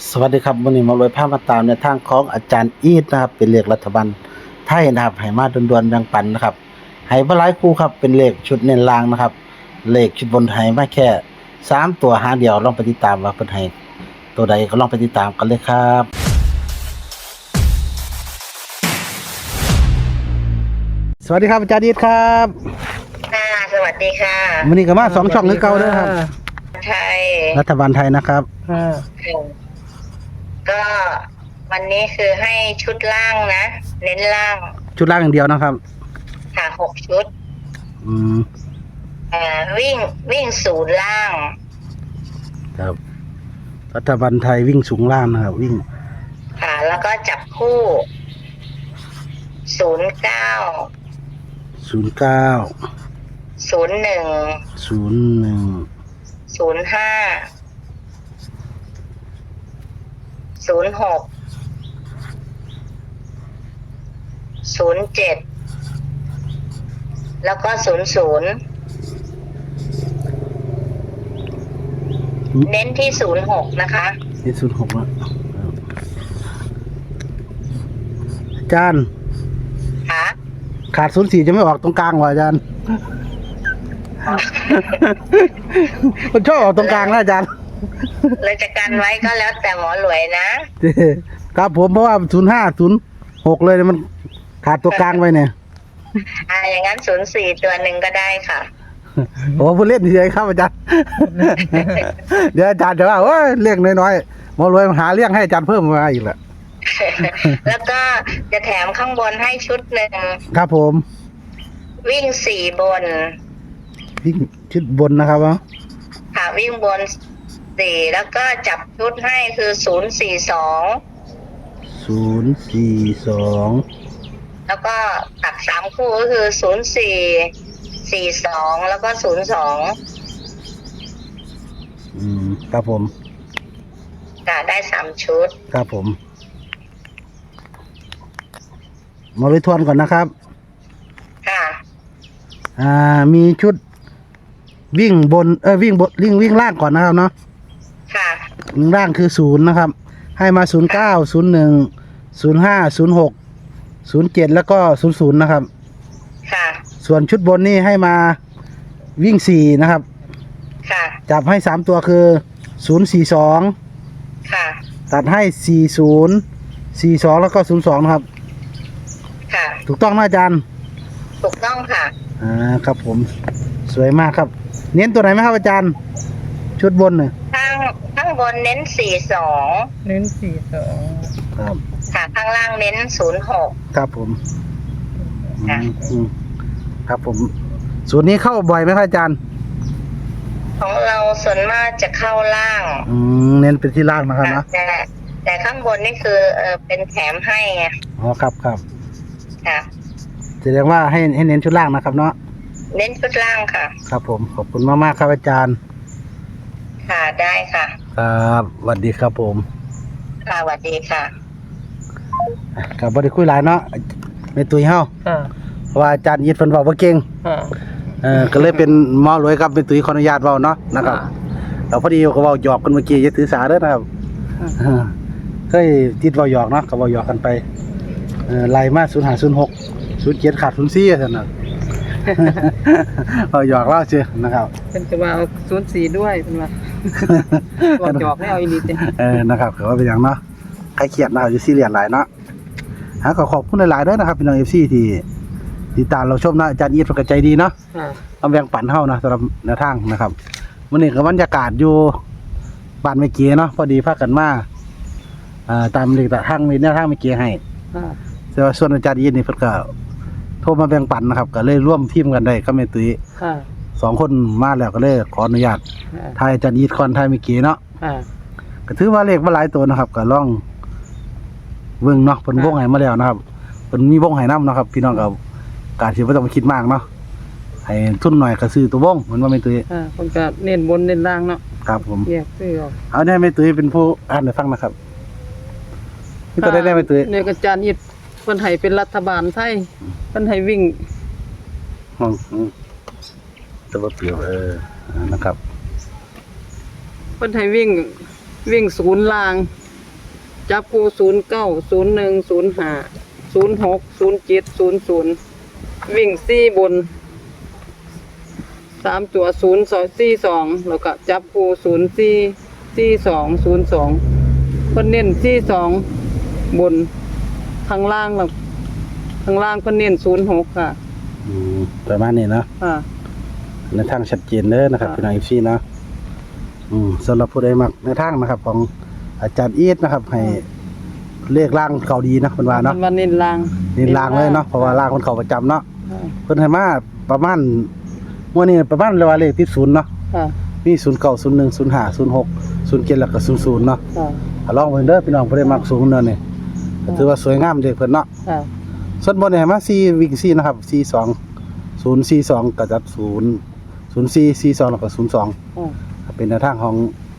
สวัสดีครับวันนี้มาลอยภาพมาตามในทางของอาจารย์อีทนะครับเป็นเลขรัฐบาลไทยนะครับให้มาด่วนๆแบ่งปันนะครับให้บ่หลายคู่ครับเป็นเลขชุดเน้นล่างนะครับ เลขชุดบนให้มาแค่สามตัวหาเดียวลองไปติดตามว่าเพิ่นให้ตัวใดก็ลองไปติดตามกันเลยครับสวัสดีครับอาจารย์อีทครับค่ะสวัสดีค่ะวันนี้ก็มาสองช่องนึงเก่าเด้อครับไทยรัฐบาลไทยนะครับ ก็วันนี้คือให้ชุดล่างนะ เน้นล่างชุดล่างอย่างเดียวนะครับค่ะหกชุดอืมเอ่อวิ่งวิ่งศูนย์ล่าง ครับ รัฐบาลไทยวิ่งสูงล่างนะครับ วิ่งค่ะ แล้วก็จับคู่ศูนย์เก้าศูนย์เก้าศูนย์หนึ่งศูนย์หนึ่งศูนย์ห้า ศูนย์หกศูนย์เจ็ดแล้วก็ศูนย์ศูนย์เน้นที่ศูนย์หกนะคะ นี่ศูนย์หกแล้วอาจารย์ ค่ะ ขาดศูนย์สี่จะไม่ออกตรงกลางวะอาจารย์ มันชอบออกตรงกลางนะอาจารย์ เราจะกันไว้ก็แล้วแต่หมอหลวยนะครับผมเพราะว่าศูนย์ห้าศูนย์หกเลยมันขาดตัวกลางไว้เนี่ยอ่าอย่างนั้นศูนย์สี่ตัวหนึ่งก็ได้ค่ะโอ้พูดเล่นเฉยๆครับอาจารย์ เดี๋ยวอาจารย์จะว่าโอ้ยเลี้ยงน้อยๆหมอรวยหาเลี้ยงให้อาจารย์เพิ่มมาอีกแหละแล้วก็จะแถมข้างบนให้ชุดหนึ่งครับผม วิ่งสี่บน วิ่งชุดบนนะครับเนาะค่ะวิ่งบน สี่แล้วก็จับชุดให้คือศูนย์สี่สองศูนย์สี่สองแล้วก็ตัดสามคู่ก็คือศูนย์สี่สี่สองแล้วก็ศูนย์สองอืม ครับผมค่ะได้สามชุด ครับผม มาเลยทวนก่อนนะครับ ค่ะ อ่า มีชุดวิ่งบน เออวิ่งบนวิ่งวิ่งล่างก่อนนะครับเนาะค่ะวิ่ง ล่างคือศูนย์นะครับ ให้มาศูนย์เก้าศูนย์หนึ่งศูนย์ห้าศูนย์หกศูนย์เจ็ดแล้วก็ศูนย์ศูนย์นะครับ ค่ะ ส่วนชุดบนนี่ให้มาวิ่งสี่นะครับ ค่ะ จับให้สามตัวคือศูนย์สี่สองค่ะ ตัดให้สี่ศูนย์สี่สองแล้วก็ศูนย์สองนะครับ ค่ะ ถูกต้องนะอาจารย์ถูกต้องค่ะ อ่าครับผม สวยมากครับ เน้นตัวไหนไหมครับอาจารย์ ชุดบนเนี่ย ข้างข้างบนเน้นสี่สองเน้นสี่สองครับค่ะข้างล่างเน้นศูนย์หก ครับผมอืค่ะมอืมครับผมส่วนนี้เข้าบ่อยไหมครับอาจารย์ ของเราส่วนมากจะเข้าล่างอืมเน้นเป็นที่ล่างนะครับค่ะนะแต่แต่ข้างบนนี่คือเออเป็นแถมให้ไงอ๋อครับครับค่ะ แสดงว่าให้ให้เน้นชุดล่างนะครับเนาะ เน้นชุดล่างค่ะ ครับผมขอบคุณมากมากๆครับอาจารย์ค่ะ ได้ค่ะ ครับสวัสดีครับผม ค่ะสวัสดีค่ะกับบริคุยหลายเนาะไม่ตุยเฮาค่ะเพราะว่าอาจารย์ยิดเพิ่นบอกว่าเก่งค่ะเออก็เลยเป็นหมอรวยครับเป็นตุยขออนุญาตเว้าเนาะนะครับเราพอดีก็เว้าหยอกกันเมื่อกี้อย่าถือสาเด้อนะครับเออเคยติดเว้าหยอกเนาะก็เว้าหยอกกันไปเออไล่มา0506 07ขาด04ซั่นน่ะเว้าหยอกเล่าเชื่อนะครับเป็นจะว่าเอาศูนย์สี่ด้วยเป็นว่า บอกจอกไม่เอาอีนิดเดียวเออนะครับก็ว่าเป็นอย่างเนาะใครเครียดนะครับอยู่ซีเรียสหลายเนาะฮะก็ขอบคุณหลายๆด้วยนะครับพี่น้อง FC ที่ติดตามเราชมนะอาจารย์อีทเพิ่นก็ใจดีเนาะค่ะเอาแบ่งปันเฮานะสำหรับแนวทางนะครับวันนี้ก็บรรยากาศอยู่บ้านเมื่อกี้เนาะพอดีพากันมาอ่าตามเลขทางมีแนวทางเมื่อกี้ให้ค่ะแต่ว่าส่วนอาจารย์ยีนนี่เพิ่นก็โทรมาแบ่งปันนะครับ ก็เลยร่วมทีมกันได้ก็แม่ตุ้ยค่ะ สองคนมาแล้วก็เลยขออนุญาตค่ะทายอาจารย์ยีนคอนทายเมื่อกี้เนาะค่ะก็ถือว่าเลขบ่หลายตัวนะครับก็ลองเบิ่งเนาะเพิ่นวงให้มาแล้วนะครับเพิ่นมีวงให้นํนะครับ พี่น้องก็การสิบ่ต้องไปคิดมากเนาะให้ทุนหน่อยก็ซื้อตัววงมันว่าแม่ตุ้ยค่ะคนก็เน้นบนเน้นล่างเนาะครับผมแยกซื้อออกเอาได้ไหมตุ้ยเป็นผู้อ่านให้ฟังนะครับนี่ตัวได้ได้ไหมตุ้ยเนี่ยก็จานยิดเพิ่นให้เป็นรัฐบาลไทยเพิ่นให้วิ่ง อืมอืมตัวเปลี่ยวเอออ่านะครับเพิ่นให้วิ่งวิ่งศูนย์ล่างอจับคู่ศูนย์เก้าศูนย์หนึ่งศูนย์ห้าศูนย์หกศูนย์เจ็ดศูนย์ศูนย์วิ่งสี่บนสามตัวศูนย์สองสี่สองแล้วก็จับคู่ศูนย์สี่สี่สองศูนย์สองเพิ่นเน้นสี่สองบนข้างล่างแล้วข้างล่างเพิ่นเน้นศูนย์หกค่ะ อืมประมาณนี้เนาะค่ะ ในทางชัดเจนเด้อนะครับค่ะพี่น้อง FC เนาะอืมสำหรับผู้ใดมักในทางนะครับ ของอาจารย์อีทนะครับ ให้เลขล่างเขาดีนะเพิ่นว่าเนาะวันเน้นล่างนี่ล่างเลยเนาะเพราะว่าล่างเพิ่นเข้าประจำเนาะค่ะเพิ่นให้มาประมาณมื้อนี้ประมาณเรียกว่าเลขที่ศูนย์เนาะค่ะมี09 01 05 06 07แล้วก็00เนาะค่ะอะลองเบิ่งเด้อพี่น้องผู้ใดมักสูงเนินนี่ก็ถือว่าสวยงามเด้เพิ่นเนาะค่ะส่วนบนเนี่ยมา4วิ่ง4นะครับ42 042ก็จั ด0 04 42แล้วก็02ค่ะเป็นแนวทางของ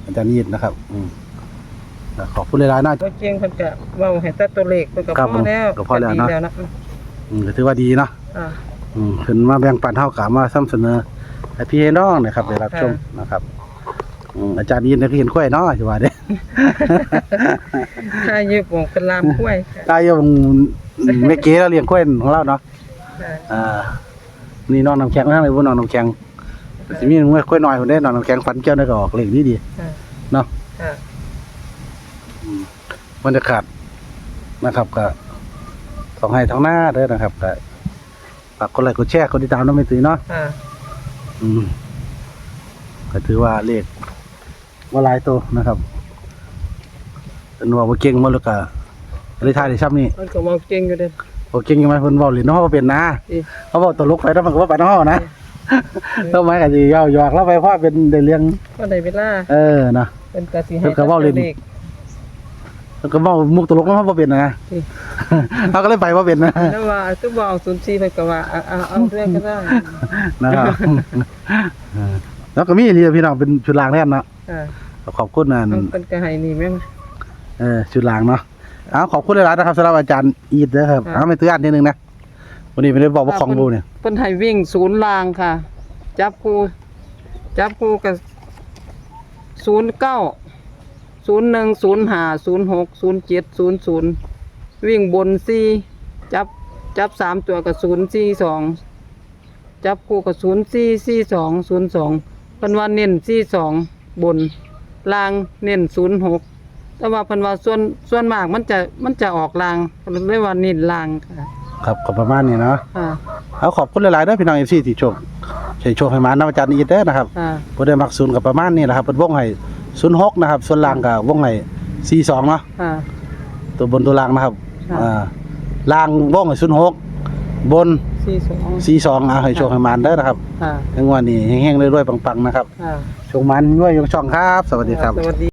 อาจารย์ยีดนะครับอืมอะขอบคุณหลายๆนะบ่เก่งเพิ่นก็เว้าให้แต่ตัวเลขเพิ่นก็ครับพอแล้วก็พอแล้วเนาะ ดีนะอืมก็ถือว่าดีเนาะ อ่า อืมเพิ่นมาแบ่งปันเท่ากับมาซ้ำเสนอให้พี่ให้น้องนะครับได้รับค่ะชมนะครับอืมอาจารย์ยีดเนี่ยก็เห็นกล้วยเนาะสิว่าเด้ถ้าอยู่ปงเป็นลามกล้วยค่ะตายอยู่แม่เก๋เราเลี้ยงกล้วยของเราเนาะค่ะอ่านี่น้องน้ำแข็งนั่นเลยบ่น้องน้ำแข็ง สิมีกล้วยน้อยพุ่นเด้น้องน้ำแข็งฟันเกี่ยวได้ก็ออกเลขดีดีค่ะเนาะค่ะบรรยากาศนะครับก็สองให้ท้องหน้าเด้อนะครับก็ฝากกดไลค์กดแชร์กดติดตามน้องไม่ตื่นเนาะค่ะอืมก็ถือว่าเลขว่าหลายตัวนะครับเป็นว่าบ่เก่งบ่แล้วก็เลยทายได้ซ้ำนี่มันก็เว้าเก่งอยู่เด้อบ่เก่งยังไงเพิ่นเว้าเล่นเนาะบ่เป็นนะอีเขาบอกตลกไปแล้วมันก็บ่ไปเนาะนะ ต้นไม้ก็สิเยาหยอกแล้วไปเพราะเป็นได้เรื่องก็ได้เวลาเออนะเพิ่นก็สิเพิ่ให้นก็เว้าเล่น ตัวข แล้วก็เว้ามุกตลกแล้วมันบ่เป็นนะอืมเขาก็เลยไปบ่เป็นนะแล้วว่าคือบ่เอา04เพิ่นก็ว่าเอาเอาเอาเรื่องก็ได้นะครับเออแล้วก็มีเรียพี่น้องเป็นชุดลางแทนเนาะค่ะขอบคุณนะเอาเพิ่นก็ให้นี่แม่ง เออชุดลางเนาะเอาขอบคุณหลายๆนะครับสำหรับอาจารย์อีทนะครับค่ะ เอาไม่ตื้ออันนิดนึงนะ วันนี้ไม่ได้บอกว่าของบูเนี่ยเพิ่นให้วิ่งศูนย์ลางค่ะ จับคู่จับคู่กับศูนย์เก้าศูนย์หนึ่งศูนย์ห้าศูนย์หกศูนย์เจ็ดศูนย์ศูนย์วิ่งบนสี่จับจับสามตัวกับศูนย์สี่สองจับคู่กับศูนย์สี่สี่สองศูนย์สองเพิ่นว่าเน้นสี่สองบนลางเน้นศูนย์หกแต่ว่าเพิ่นว่าส่วนส่วนมากมันจะมันจะออกลางเพิ่นเลยว่าเน้นลางค่ะ ครับก็ประมาณนี้เนาะค่ะ เอาขอบคุณหลายๆเด้อพี่น้องเอฟซีที่โชคใช้โชคให้มานะอาจารย์อีทเด้อนะครับค่ะ บ่ได้มักศูนย์กับประมาณนี้แหละครับเป็นวงให้ศูนย์หกนะครับ ส่วนล่างกับวงให้สี่สองเนาะค่ะ ตัวบนตัวล่างนะครับค่ะ อ่าล่างวงให้ศูนย์หกบน สี่สองสี่สองเอาให้โชคให้มาเด้อนะครับค่ะ ทั้งวันนี้แห้งๆรวยๆปังๆนะครับค่ะ โชคมันรวยยกช่องครับ สวัสดีครับ สวัสดี